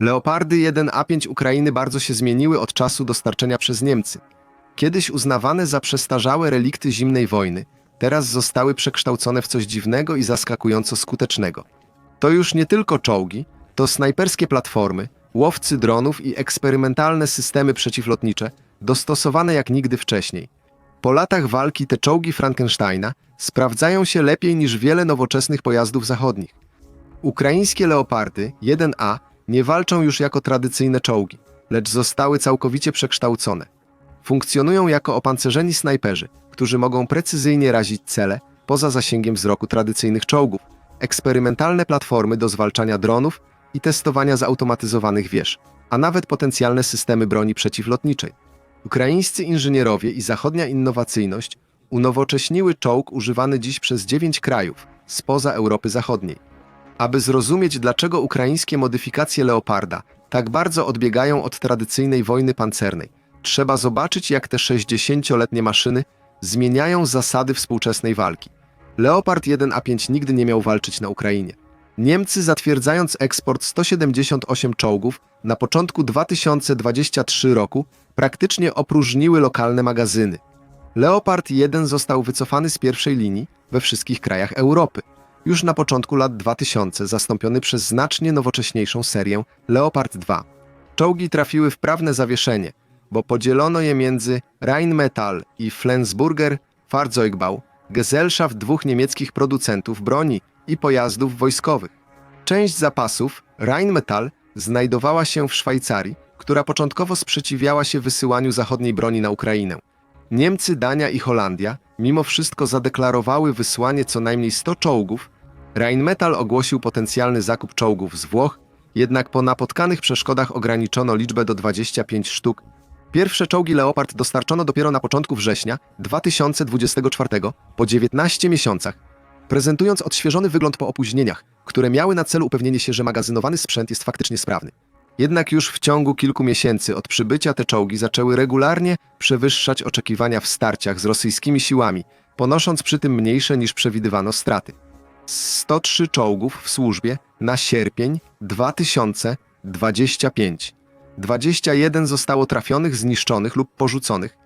Leopardy 1A5 Ukrainy bardzo się zmieniły od czasu dostarczenia przez Niemcy. Kiedyś uznawane za przestarzałe relikty zimnej wojny, teraz zostały przekształcone w coś dziwnego i zaskakująco skutecznego. To już nie tylko czołgi, to snajperskie platformy, łowcy dronów i eksperymentalne systemy przeciwlotnicze, dostosowane jak nigdy wcześniej. Po latach walki te czołgi Frankensteina sprawdzają się lepiej niż wiele nowoczesnych pojazdów zachodnich. Ukraińskie Leopardy 1A nie walczą już jako tradycyjne czołgi, lecz zostały całkowicie przekształcone. Funkcjonują jako opancerzeni snajperzy, którzy mogą precyzyjnie razić cele poza zasięgiem wzroku tradycyjnych czołgów, eksperymentalne platformy do zwalczania dronów i testowania zautomatyzowanych wież, a nawet potencjalne systemy broni przeciwlotniczej. Ukraińscy inżynierowie i zachodnia innowacyjność unowocześniły czołg używany dziś przez dziewięć krajów spoza Europy Zachodniej. Aby zrozumieć, dlaczego ukraińskie modyfikacje Leoparda tak bardzo odbiegają od tradycyjnej wojny pancernej, trzeba zobaczyć, jak te 60-letnie maszyny zmieniają zasady współczesnej walki. Leopard 1A5 nigdy nie miał walczyć na Ukrainie. Niemcy zatwierdzając eksport 178 czołgów na początku 2023 roku praktycznie opróżniły lokalne magazyny. Leopard 1 został wycofany z pierwszej linii we wszystkich krajach Europy. Już na początku lat 2000 zastąpiony przez znacznie nowocześniejszą serię Leopard 2. Czołgi trafiły w prawne zawieszenie, bo podzielono je między Rheinmetall i Flensburger Fahrzeugbau, Gesellschaft dwóch niemieckich producentów broni i pojazdów wojskowych. Część zapasów, Rheinmetall, znajdowała się w Szwajcarii, która początkowo sprzeciwiała się wysyłaniu zachodniej broni na Ukrainę. Niemcy, Dania i Holandia mimo wszystko zadeklarowały wysłanie co najmniej 100 czołgów. Rheinmetall ogłosił potencjalny zakup czołgów z Włoch, jednak po napotkanych przeszkodach ograniczono liczbę do 25 sztuk. Pierwsze czołgi Leopard dostarczono dopiero na początku września 2024, po 19 miesiącach, prezentując odświeżony wygląd po opóźnieniach, które miały na celu upewnienie się, że magazynowany sprzęt jest faktycznie sprawny. Jednak już w ciągu kilku miesięcy od przybycia te czołgi zaczęły regularnie przewyższać oczekiwania w starciach z rosyjskimi siłami, ponosząc przy tym mniejsze niż przewidywano straty. 103 czołgów w służbie na sierpień 2025. 21 zostało trafionych, zniszczonych lub porzuconych,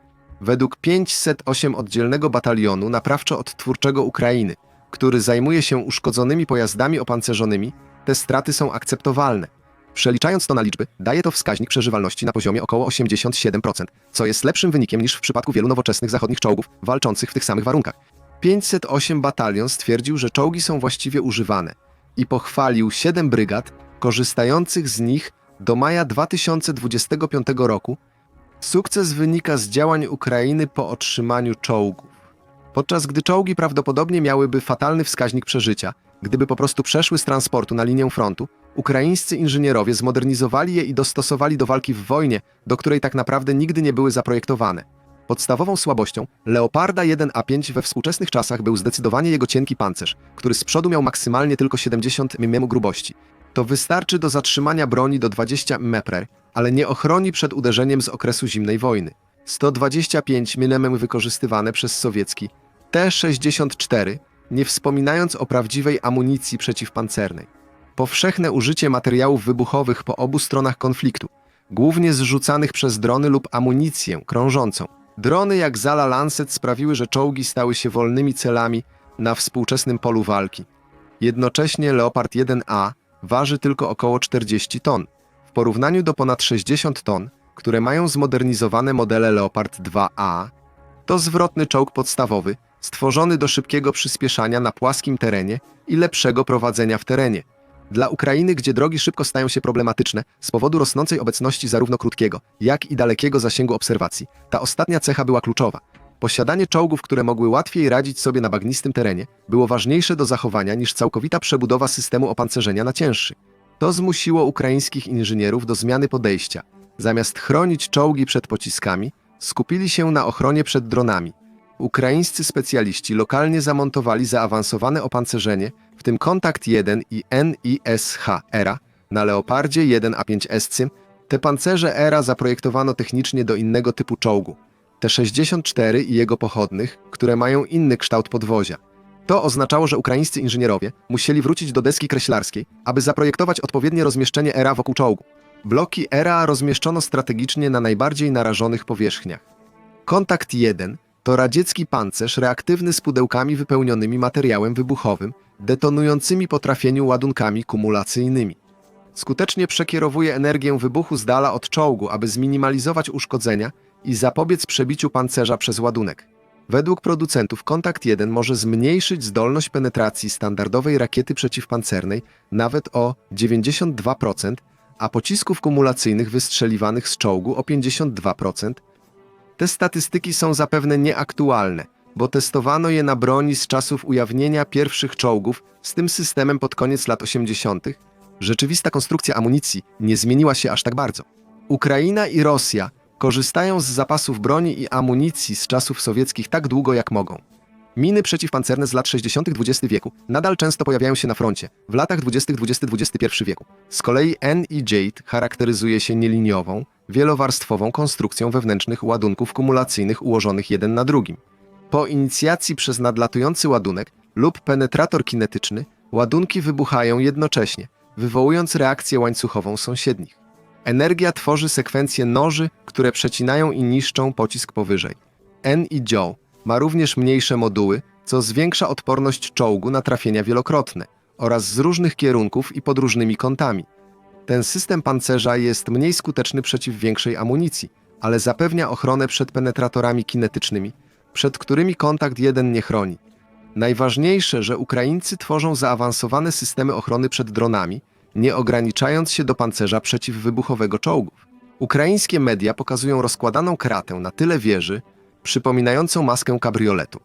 według 508 oddzielnego batalionu naprawczo-odtwórczego Ukrainy, który zajmuje się uszkodzonymi pojazdami opancerzonymi, te straty są akceptowalne. Przeliczając to na liczby, daje to wskaźnik przeżywalności na poziomie około 87%, co jest lepszym wynikiem niż w przypadku wielu nowoczesnych zachodnich czołgów walczących w tych samych warunkach. 508 batalion stwierdził, że czołgi są właściwie używane i pochwalił 7 brygad korzystających z nich do maja 2025 roku. Sukces wynika z działań Ukrainy po otrzymaniu czołgów. Podczas gdy czołgi prawdopodobnie miałyby fatalny wskaźnik przeżycia, gdyby po prostu przeszły z transportu na linię frontu, ukraińscy inżynierowie zmodernizowali je i dostosowali do walki w wojnie, do której tak naprawdę nigdy nie były zaprojektowane. Podstawową słabością Leoparda 1A5 we współczesnych czasach był zdecydowanie jego cienki pancerz, który z przodu miał maksymalnie tylko 70 mm grubości. To wystarczy do zatrzymania broni do 20 mm, ale nie ochroni przed uderzeniem z okresu zimnej wojny. 125 mm wykorzystywane przez sowiecki T-64, nie wspominając o prawdziwej amunicji przeciwpancernej. Powszechne użycie materiałów wybuchowych po obu stronach konfliktu, głównie zrzucanych przez drony lub amunicję krążącą. Drony jak Zala Lancet sprawiły, że czołgi stały się wolnymi celami na współczesnym polu walki. Jednocześnie Leopard 1A waży tylko około 40 ton, w porównaniu do ponad 60 ton, które mają zmodernizowane modele Leopard 2A. To zwrotny czołg podstawowy, stworzony do szybkiego przyspieszania na płaskim terenie i lepszego prowadzenia w terenie. Dla Ukrainy, gdzie drogi szybko stają się problematyczne z powodu rosnącej obecności zarówno krótkiego, jak i dalekiego zasięgu obserwacji, ta ostatnia cecha była kluczowa. Posiadanie czołgów, które mogły łatwiej radzić sobie na bagnistym terenie, było ważniejsze do zachowania niż całkowita przebudowa systemu opancerzenia na cięższy. To zmusiło ukraińskich inżynierów do zmiany podejścia. Zamiast chronić czołgi przed pociskami, skupili się na ochronie przed dronami. Ukraińscy specjaliści lokalnie zamontowali zaawansowane opancerzenie, w tym Kontakt 1 i NISH ERA na Leopardzie 1A5 SC. Te pancerze ERA zaprojektowano technicznie do innego typu czołgu. T-64 i jego pochodnych, które mają inny kształt podwozia. To oznaczało, że ukraińscy inżynierowie musieli wrócić do deski kreślarskiej, aby zaprojektować odpowiednie rozmieszczenie ERA wokół czołgu. Bloki ERA rozmieszczono strategicznie na najbardziej narażonych powierzchniach. Kontakt 1 to radziecki pancerz reaktywny z pudełkami wypełnionymi materiałem wybuchowym, detonującymi po trafieniu ładunkami kumulacyjnymi. Skutecznie przekierowuje energię wybuchu z dala od czołgu, aby zminimalizować uszkodzenia i zapobiec przebiciu pancerza przez ładunek. Według producentów Kontakt 1 może zmniejszyć zdolność penetracji standardowej rakiety przeciwpancernej nawet o 92%, a pocisków kumulacyjnych wystrzeliwanych z czołgu o 52%. Te statystyki są zapewne nieaktualne, bo testowano je na broni z czasów ujawnienia pierwszych czołgów z tym systemem pod koniec lat 80. Rzeczywista konstrukcja amunicji nie zmieniła się aż tak bardzo. Ukraina i Rosja korzystają z zapasów broni i amunicji z czasów sowieckich tak długo jak mogą. Miny przeciwpancerne z lat 60. XX wieku nadal często pojawiają się na froncie, w latach 20. XX XXI wieku. Z kolei N i Jade charakteryzuje się nieliniową, wielowarstwową konstrukcją wewnętrznych ładunków kumulacyjnych ułożonych jeden na drugim. Po inicjacji przez nadlatujący ładunek lub penetrator kinetyczny, ładunki wybuchają jednocześnie, wywołując reakcję łańcuchową sąsiednich. Energia tworzy sekwencje noży, które przecinają i niszczą pocisk powyżej. N i Joe ma również mniejsze moduły, co zwiększa odporność czołgu na trafienia wielokrotne oraz z różnych kierunków i pod różnymi kątami. Ten system pancerza jest mniej skuteczny przeciw większej amunicji, ale zapewnia ochronę przed penetratorami kinetycznymi, przed którymi kontakt jeden nie chroni. Najważniejsze, że Ukraińcy tworzą zaawansowane systemy ochrony przed dronami, nie ograniczając się do pancerza przeciwwybuchowego czołgów. Ukraińskie media pokazują rozkładaną kratę na tyle wieży, przypominającą maskę kabrioletu.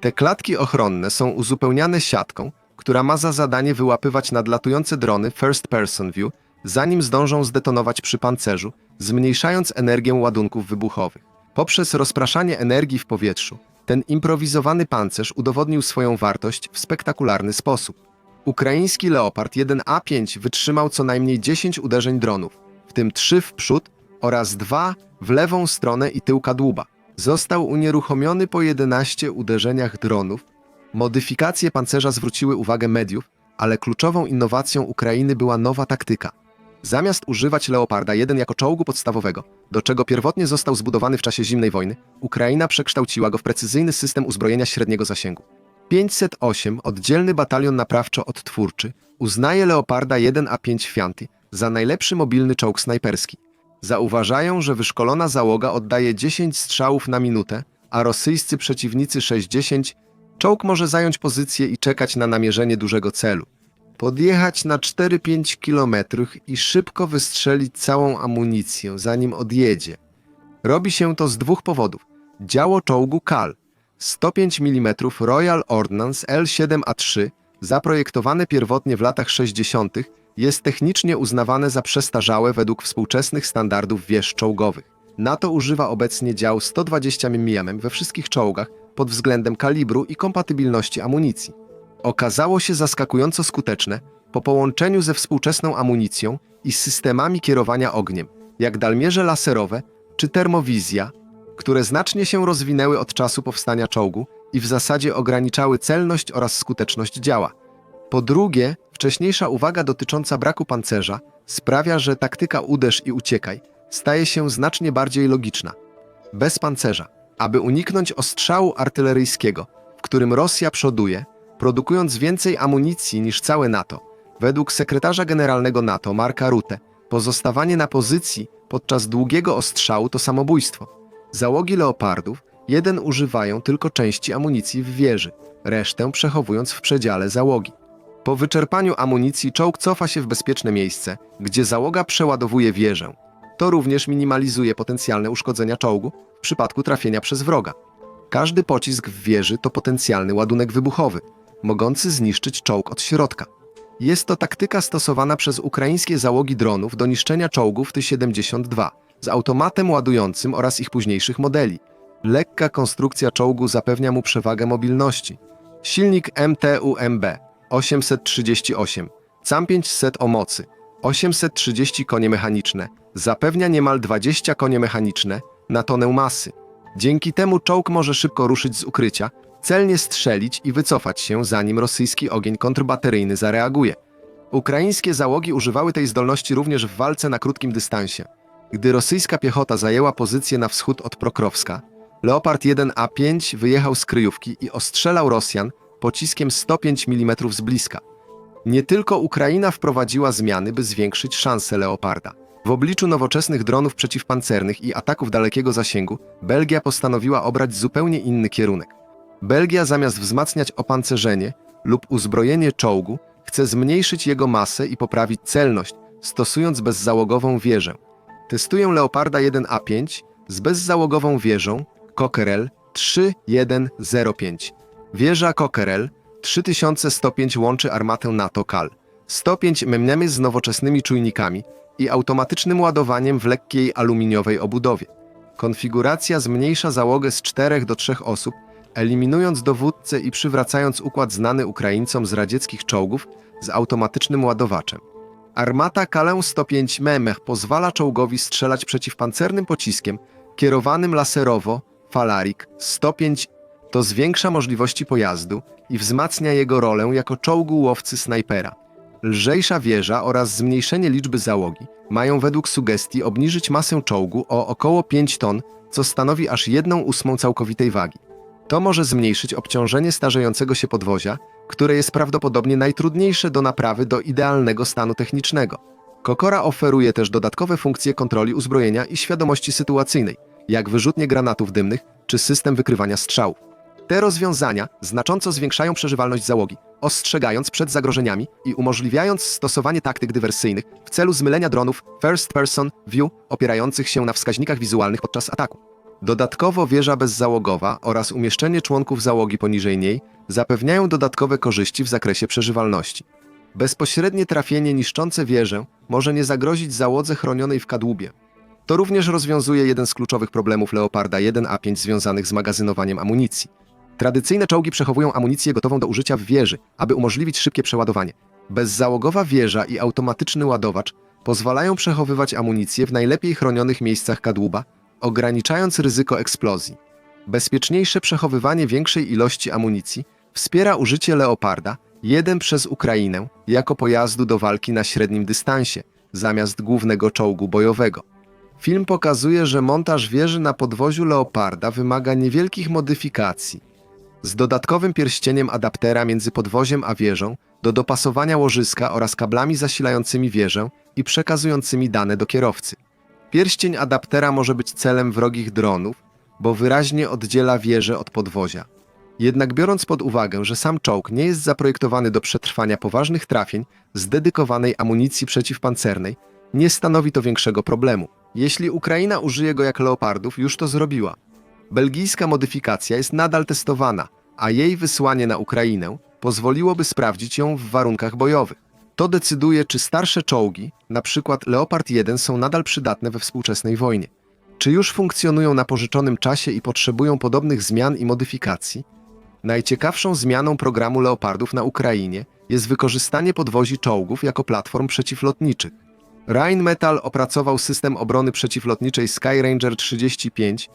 Te klatki ochronne są uzupełniane siatką, która ma za zadanie wyłapywać nadlatujące drony First Person View, zanim zdążą zdetonować przy pancerzu, zmniejszając energię ładunków wybuchowych. Poprzez rozpraszanie energii w powietrzu, ten improwizowany pancerz udowodnił swoją wartość w spektakularny sposób. Ukraiński Leopard 1A5 wytrzymał co najmniej 10 uderzeń dronów, w tym 3 w przód oraz 2 w lewą stronę i tył kadłuba. Został unieruchomiony po 11 uderzeniach dronów. Modyfikacje pancerza zwróciły uwagę mediów, ale kluczową innowacją Ukrainy była nowa taktyka. Zamiast używać Leoparda 1 jako czołgu podstawowego, do czego pierwotnie został zbudowany w czasie zimnej wojny, Ukraina przekształciła go w precyzyjny system uzbrojenia średniego zasięgu. 508, oddzielny batalion naprawczo-odtwórczy, uznaje Leoparda 1A5 Fianti za najlepszy mobilny czołg snajperski. Zauważają, że wyszkolona załoga oddaje 10 strzałów na minutę, a rosyjscy przeciwnicy 60. Czołg może zająć pozycję i czekać na namierzenie dużego celu. Podjechać na 4-5 kilometrów i szybko wystrzelić całą amunicję, zanim odjedzie. Robi się to z dwóch powodów. Działo czołgu KAL 105 mm Royal Ordnance L7A3, zaprojektowane pierwotnie w latach 60., jest technicznie uznawane za przestarzałe według współczesnych standardów wież czołgowych. NATO używa obecnie dział 120 mm we wszystkich czołgach pod względem kalibru i kompatybilności amunicji. Okazało się zaskakująco skuteczne po połączeniu ze współczesną amunicją i systemami kierowania ogniem, jak dalmierze laserowe czy termowizja, które znacznie się rozwinęły od czasu powstania czołgu i w zasadzie ograniczały celność oraz skuteczność działa. Po drugie, wcześniejsza uwaga dotycząca braku pancerza sprawia, że taktyka uderz i uciekaj staje się znacznie bardziej logiczna. Bez pancerza, aby uniknąć ostrzału artyleryjskiego, w którym Rosja przoduje, produkując więcej amunicji niż całe NATO, według sekretarza generalnego NATO Marka Rutte, pozostawanie na pozycji podczas długiego ostrzału to samobójstwo. Załogi leopardów jeden używają tylko części amunicji w wieży, resztę przechowując w przedziale załogi. Po wyczerpaniu amunicji czołg cofa się w bezpieczne miejsce, gdzie załoga przeładowuje wieżę. To również minimalizuje potencjalne uszkodzenia czołgu w przypadku trafienia przez wroga. Każdy pocisk w wieży to potencjalny ładunek wybuchowy, mogący zniszczyć czołg od środka. Jest to taktyka stosowana przez ukraińskie załogi dronów do niszczenia czołgów Ty-72 z automatem ładującym oraz ich późniejszych modeli. Lekka konstrukcja czołgu zapewnia mu przewagę mobilności. Silnik MTU-MB 838, CAM 500 o mocy 830 konie mechaniczne zapewnia niemal 20 konie mechaniczne na tonę masy. Dzięki temu czołg może szybko ruszyć z ukrycia, celnie strzelić i wycofać się, zanim rosyjski ogień kontrbateryjny zareaguje. Ukraińskie załogi używały tej zdolności również w walce na krótkim dystansie. Gdy rosyjska piechota zajęła pozycję na wschód od Prokrowska, Leopard 1A5 wyjechał z kryjówki i ostrzelał Rosjan pociskiem 105 mm z bliska. Nie tylko Ukraina wprowadziła zmiany, by zwiększyć szanse Leoparda. W obliczu nowoczesnych dronów przeciwpancernych i ataków dalekiego zasięgu, Belgia postanowiła obrać zupełnie inny kierunek. Belgia zamiast wzmacniać opancerzenie lub uzbrojenie czołgu, chce zmniejszyć jego masę i poprawić celność, stosując bezzałogową wieżę. Testuję Leoparda 1A5 z bezzałogową wieżą Cockerill 3105. Wieża Cockerill 3105 łączy armatę NATO KAL, 105 mm z nowoczesnymi czujnikami i automatycznym ładowaniem w lekkiej aluminiowej obudowie. Konfiguracja zmniejsza załogę z 4 do 3 osób, eliminując dowódcę i przywracając układ znany Ukraińcom z radzieckich czołgów z automatycznym ładowaczem. Armata Kalę 105 Memech pozwala czołgowi strzelać przeciwpancernym pociskiem kierowanym laserowo Falarik 105 to zwiększa możliwości pojazdu i wzmacnia jego rolę jako czołgu łowcy snajpera. Lżejsza wieża oraz zmniejszenie liczby załogi mają według sugestii obniżyć masę czołgu o około 5 ton, co stanowi aż 1 ósmą całkowitej wagi. To może zmniejszyć obciążenie starzejącego się podwozia, które jest prawdopodobnie najtrudniejsze do naprawy do idealnego stanu technicznego. Kokora oferuje też dodatkowe funkcje kontroli uzbrojenia i świadomości sytuacyjnej, jak wyrzutnie granatów dymnych czy system wykrywania strzałów. Te rozwiązania znacząco zwiększają przeżywalność załogi, ostrzegając przed zagrożeniami i umożliwiając stosowanie taktyk dywersyjnych w celu zmylenia dronów first person view opierających się na wskaźnikach wizualnych podczas ataku. Dodatkowo wieża bezzałogowa oraz umieszczenie członków załogi poniżej niej zapewniają dodatkowe korzyści w zakresie przeżywalności. Bezpośrednie trafienie niszczące wieżę może nie zagrozić załodze chronionej w kadłubie. To również rozwiązuje jeden z kluczowych problemów Leoparda 1A5 związanych z magazynowaniem amunicji. Tradycyjne czołgi przechowują amunicję gotową do użycia w wieży, aby umożliwić szybkie przeładowanie. Bezzałogowa wieża i automatyczny ładowacz pozwalają przechowywać amunicję w najlepiej chronionych miejscach kadłuba, ograniczając ryzyko eksplozji. Bezpieczniejsze przechowywanie większej ilości amunicji wspiera użycie Leoparda 1 przez Ukrainę jako pojazdu do walki na średnim dystansie, zamiast głównego czołgu bojowego. Film pokazuje, że montaż wieży na podwoziu Leoparda wymaga niewielkich modyfikacji. Z dodatkowym pierścieniem adaptera między podwoziem a wieżą do dopasowania łożyska oraz kablami zasilającymi wieżę i przekazującymi dane do kierowcy. Pierścień adaptera może być celem wrogich dronów, bo wyraźnie oddziela wieżę od podwozia. Jednak biorąc pod uwagę, że sam czołg nie jest zaprojektowany do przetrwania poważnych trafień z dedykowanej amunicji przeciwpancernej, nie stanowi to większego problemu. Jeśli Ukraina użyje go jak leopardów, już to zrobiła. Belgijska modyfikacja jest nadal testowana, a jej wysłanie na Ukrainę pozwoliłoby sprawdzić ją w warunkach bojowych. To decyduje, czy starsze czołgi, np. Leopard 1, są nadal przydatne we współczesnej wojnie. Czy już funkcjonują na pożyczonym czasie i potrzebują podobnych zmian i modyfikacji? Najciekawszą zmianą programu Leopardów na Ukrainie jest wykorzystanie podwozi czołgów jako platform przeciwlotniczych. Rheinmetall opracował system obrony przeciwlotniczej Skyranger 35.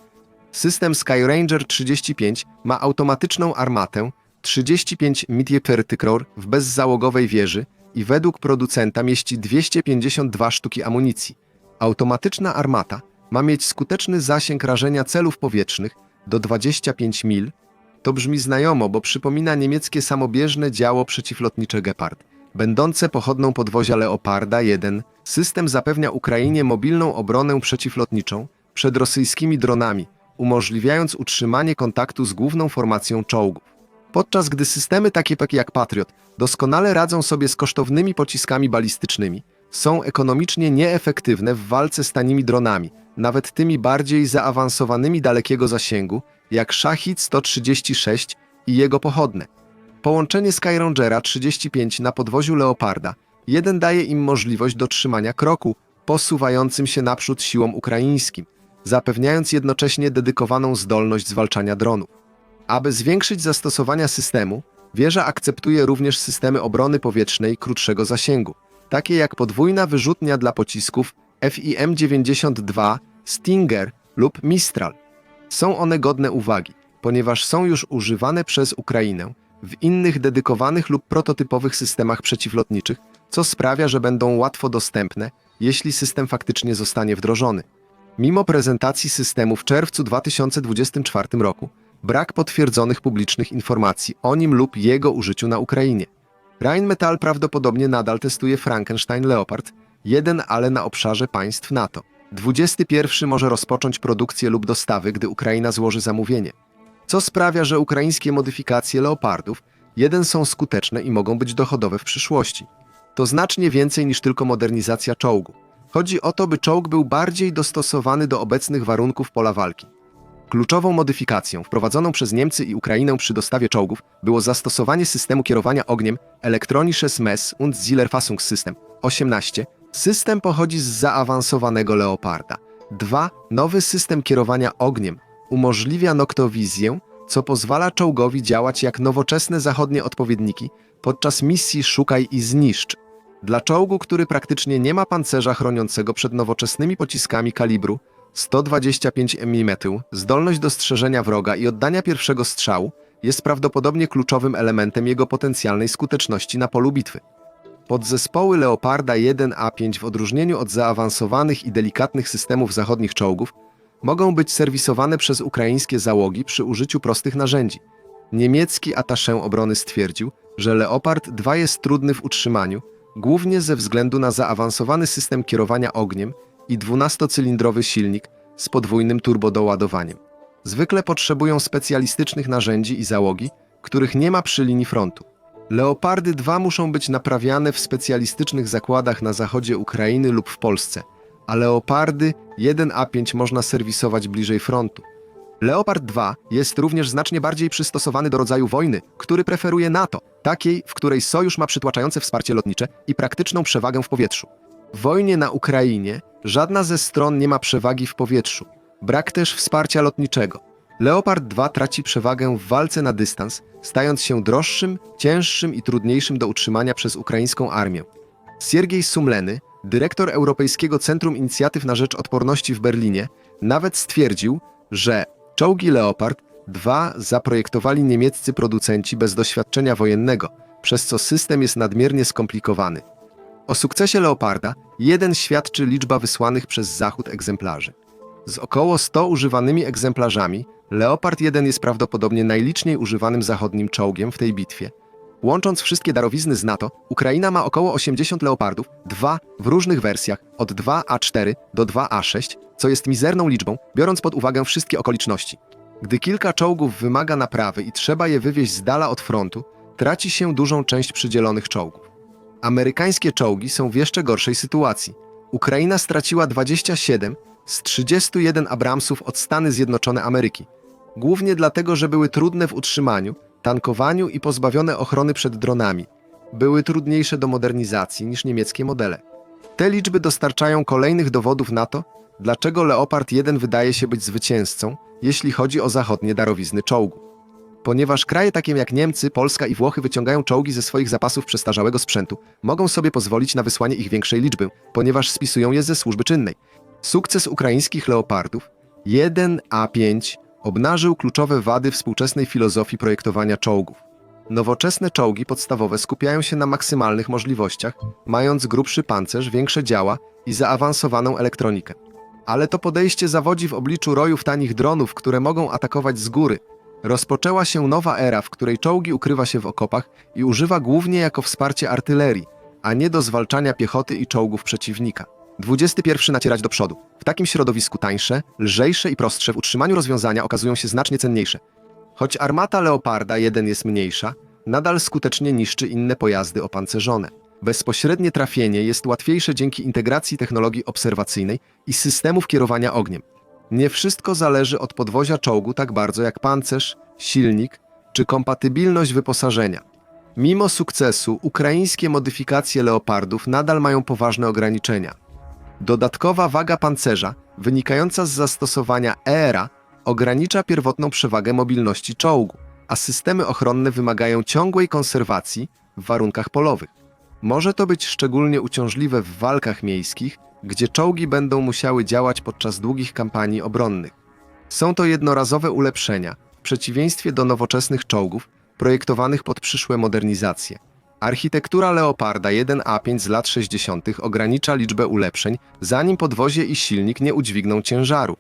System Skyranger 35 ma automatyczną armatę 35 Mitiepertykror w bezzałogowej wieży i według producenta mieści 252 sztuki amunicji. Automatyczna armata ma mieć skuteczny zasięg rażenia celów powietrznych do 25 mil. To brzmi znajomo, bo przypomina niemieckie samobieżne działo przeciwlotnicze Gepard, będące pochodną podwozia Leoparda 1. System zapewnia Ukrainie mobilną obronę przeciwlotniczą przed rosyjskimi dronami, umożliwiając utrzymanie kontaktu z główną formacją czołgów. Podczas gdy systemy takie jak Patriot doskonale radzą sobie z kosztownymi pociskami balistycznymi, są ekonomicznie nieefektywne w walce z tanimi dronami, nawet tymi bardziej zaawansowanymi dalekiego zasięgu, jak Shahid 136 i jego pochodne. Połączenie Skyrangera 35 na podwoziu Leoparda jeden daje im możliwość dotrzymania kroku posuwającym się naprzód siłom ukraińskim, zapewniając jednocześnie dedykowaną zdolność zwalczania dronów. Aby zwiększyć zastosowania systemu, wieża akceptuje również systemy obrony powietrznej krótszego zasięgu, takie jak podwójna wyrzutnia dla pocisków FIM-92 Stinger lub Mistral. Są one godne uwagi, ponieważ są już używane przez Ukrainę w innych dedykowanych lub prototypowych systemach przeciwlotniczych co sprawia, że będą łatwo dostępne, jeśli system faktycznie zostanie wdrożony. Mimo prezentacji systemu w czerwcu 2024 roku, brak potwierdzonych publicznych informacji o nim lub jego użyciu na Ukrainie. Rheinmetall prawdopodobnie nadal testuje Frankenstein Leopard 1, ale na obszarze państw NATO. 21 może rozpocząć produkcję lub dostawy, gdy Ukraina złoży zamówienie. Co sprawia, że ukraińskie modyfikacje Leopardów 1 są skuteczne i mogą być dochodowe w przyszłości. To znacznie więcej niż tylko modernizacja czołgu. Chodzi o to, by czołg był bardziej dostosowany do obecnych warunków pola walki. Kluczową modyfikacją wprowadzoną przez Niemcy i Ukrainę przy dostawie czołgów było zastosowanie systemu kierowania ogniem Elektronisches Mess- und Zielerfassungssystem 18. System pochodzi z zaawansowanego Leoparda. 2. Nowy system kierowania ogniem umożliwia noktowizję, co pozwala czołgowi działać jak nowoczesne zachodnie odpowiedniki podczas misji Szukaj i Zniszcz. Dla czołgu, który praktycznie nie ma pancerza chroniącego przed nowoczesnymi pociskami kalibru 125 mm, zdolność dostrzeżenia wroga i oddania pierwszego strzału jest prawdopodobnie kluczowym elementem jego potencjalnej skuteczności na polu bitwy. Podzespoły Leoparda 1A5 w odróżnieniu od zaawansowanych i delikatnych systemów zachodnich czołgów mogą być serwisowane przez ukraińskie załogi przy użyciu prostych narzędzi. Niemiecki ataszę obrony stwierdził, że Leopard 2 jest trudny w utrzymaniu, głównie ze względu na zaawansowany system kierowania ogniem i 12-cylindrowy silnik z podwójnym turbodoładowaniem. Zwykle potrzebują specjalistycznych narzędzi i załogi, których nie ma przy linii frontu. Leopardy 2 muszą być naprawiane w specjalistycznych zakładach na zachodzie Ukrainy lub w Polsce, a Leopardy 1A5 można serwisować bliżej frontu. Leopard 2 jest również znacznie bardziej przystosowany do rodzaju wojny, który preferuje NATO, takiej, w której sojusz ma przytłaczające wsparcie lotnicze i praktyczną przewagę w powietrzu. Wojnie na Ukrainie żadna ze stron nie ma przewagi w powietrzu. Brak też wsparcia lotniczego. Leopard 2 traci przewagę w walce na dystans, stając się droższym, cięższym i trudniejszym do utrzymania przez ukraińską armię. Siergiej Sumleny, dyrektor Europejskiego Centrum Inicjatyw na Rzecz Odporności w Berlinie, nawet stwierdził, że czołgi Leopard 2 zaprojektowali niemieccy producenci bez doświadczenia wojennego, przez co system jest nadmiernie skomplikowany. O sukcesie Leoparda jeden świadczy liczba wysłanych przez Zachód egzemplarzy. Z około 100 używanymi egzemplarzami, Leopard 1 jest prawdopodobnie najliczniej używanym zachodnim czołgiem w tej bitwie. Łącząc wszystkie darowizny z NATO, Ukraina ma około 80 Leopardów, 2 w różnych wersjach, od 2A4 do 2A6, co jest mizerną liczbą, biorąc pod uwagę wszystkie okoliczności. Gdy kilka czołgów wymaga naprawy i trzeba je wywieźć z dala od frontu, traci się dużą część przydzielonych czołgów. Amerykańskie czołgi są w jeszcze gorszej sytuacji. Ukraina straciła 27 z 31 Abramsów od Stany Zjednoczone Ameryki. Głównie dlatego, że były trudne w utrzymaniu, tankowaniu i pozbawione ochrony przed dronami. Były trudniejsze do modernizacji niż niemieckie modele. Te liczby dostarczają kolejnych dowodów na to, dlaczego Leopard 1 wydaje się być zwycięzcą, jeśli chodzi o zachodnie darowizny czołgu. Ponieważ kraje takie jak Niemcy, Polska i Włochy wyciągają czołgi ze swoich zapasów przestarzałego sprzętu, mogą sobie pozwolić na wysłanie ich większej liczby, ponieważ spisują je ze służby czynnej. Sukces ukraińskich leopardów 1A5 obnażył kluczowe wady współczesnej filozofii projektowania czołgów. Nowoczesne czołgi podstawowe skupiają się na maksymalnych możliwościach, mając grubszy pancerz, większe działa i zaawansowaną elektronikę. Ale to podejście zawodzi w obliczu rojów tanich dronów, które mogą atakować z góry. Rozpoczęła się nowa era, w której czołgi ukrywa się w okopach i używa głównie jako wsparcie artylerii, a nie do zwalczania piechoty i czołgów przeciwnika. 21 nacierać do przodu. W takim środowisku tańsze, lżejsze i prostsze w utrzymaniu rozwiązania okazują się znacznie cenniejsze. Choć armata Leoparda 1 jest mniejsza, nadal skutecznie niszczy inne pojazdy opancerzone. Bezpośrednie trafienie jest łatwiejsze dzięki integracji technologii obserwacyjnej i systemów kierowania ogniem. Nie wszystko zależy od podwozia czołgu tak bardzo jak pancerz, silnik czy kompatybilność wyposażenia. Mimo sukcesu, ukraińskie modyfikacje leopardów nadal mają poważne ograniczenia. Dodatkowa waga pancerza, wynikająca z zastosowania ERA, ogranicza pierwotną przewagę mobilności czołgu, a systemy ochronne wymagają ciągłej konserwacji w warunkach polowych. Może to być szczególnie uciążliwe w walkach miejskich, gdzie czołgi będą musiały działać podczas długich kampanii obronnych. Są to jednorazowe ulepszenia, w przeciwieństwie do nowoczesnych czołgów projektowanych pod przyszłe modernizacje. Architektura Leoparda 1A5 z lat 60. ogranicza liczbę ulepszeń, zanim podwozie i silnik nie udźwigną ciężaru.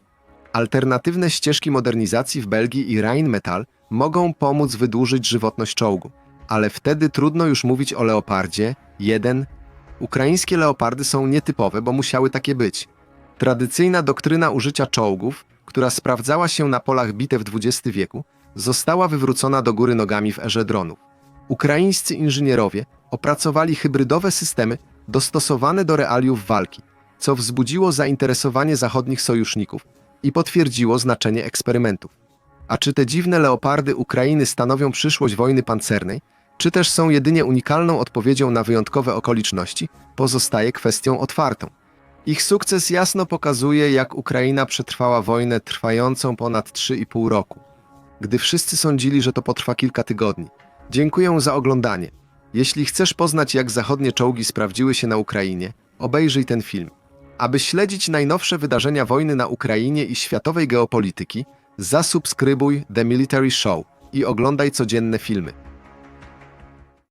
Alternatywne ścieżki modernizacji w Belgii i Rheinmetall mogą pomóc wydłużyć żywotność czołgu, ale wtedy trudno już mówić o Leopardzie 1. Ukraińskie Leopardy są nietypowe, bo musiały takie być. Tradycyjna doktryna użycia czołgów, która sprawdzała się na polach bitew XX wieku, została wywrócona do góry nogami w erze dronów. Ukraińscy inżynierowie opracowali hybrydowe systemy dostosowane do realiów walki, co wzbudziło zainteresowanie zachodnich sojuszników i potwierdziło znaczenie eksperymentów. A czy te dziwne leopardy Ukrainy stanowią przyszłość wojny pancernej, czy też są jedynie unikalną odpowiedzią na wyjątkowe okoliczności, pozostaje kwestią otwartą. Ich sukces jasno pokazuje, jak Ukraina przetrwała wojnę trwającą ponad 3,5 roku. Gdy wszyscy sądzili, że to potrwa kilka tygodni. Dziękuję za oglądanie. Jeśli chcesz poznać, jak zachodnie czołgi sprawdziły się na Ukrainie, obejrzyj ten film. Aby śledzić najnowsze wydarzenia wojny na Ukrainie i światowej geopolityki, zasubskrybuj The Military Show i oglądaj codzienne filmy.